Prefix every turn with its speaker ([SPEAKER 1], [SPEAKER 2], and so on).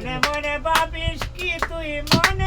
[SPEAKER 1] মনে মনে ভাবিস কি তুই মনে